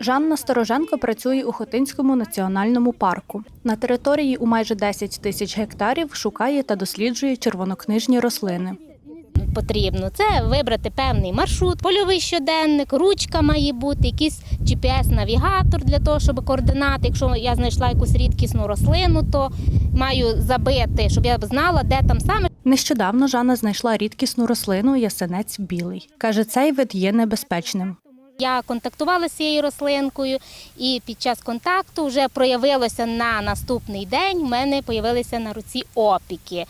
Жанна Стороженко працює у Хотинському національному парку. На території у майже 10 тисяч гектарів шукає та досліджує червонокнижні рослини. потрібно. Це вибрати певний маршрут, польовий щоденник, ручка має бути, якийсь GPS-навігатор для того, щоб координати. Якщо я знайшла якусь рідкісну рослину, то маю забити, щоб я знала, де там саме. Нещодавно Жанна знайшла рідкісну рослину ясенець білий. Каже, цей вид є небезпечним. Я контактувала з цією рослинкою, і під час контакту вже проявилося на наступний день. в мене появилися на руці опіки.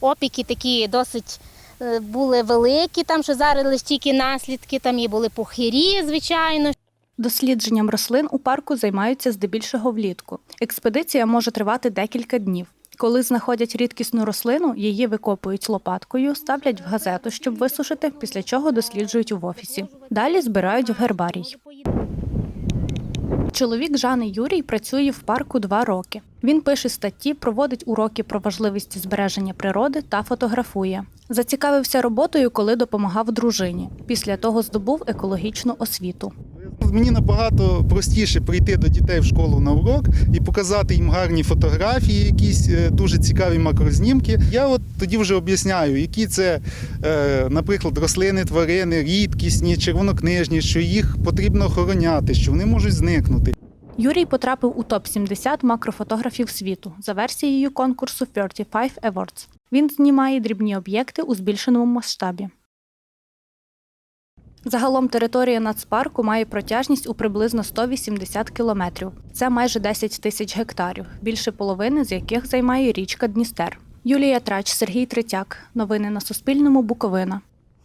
Опіки такі досить е, були великі, там що зараз лише тільки наслідки, там і були пухирі, звичайно. Дослідженням рослин у парку займаються здебільшого влітку. Експедиція може тривати декілька днів. Коли знаходять рідкісну рослину, її викопують лопаткою, ставлять в газету, щоб висушити, після чого досліджують в офісі. Далі збирають в гербарій. Чоловік Жани Юрій працює в парку два роки. Він пише статті, проводить уроки про важливість збереження природи та фотографує. Зацікавився роботою, коли допомагав дружині. Після того здобув екологічну освіту. Мені набагато простіше прийти до дітей в школу на урок і показати їм гарні фотографії, якісь е, дуже цікаві макрознімки. Я от тоді вже об'ясняю, які це, е, наприклад, рослини, тварини, рідкісні, червонокнижні, що їх потрібно охороняти, що вони можуть зникнути. Юрій потрапив у топ-70 макрофотографів світу за версією конкурсу 35 Awards. Він знімає дрібні об'єкти у збільшеному масштабі. Загалом територія нацпарку має протяжність у приблизно 180 кілометрів. Це майже 10 тисяч гектарів, більше половини з яких займає річка Дністер. Юлія Трач, Сергій Третяк. Новини на Суспільному. Буковина.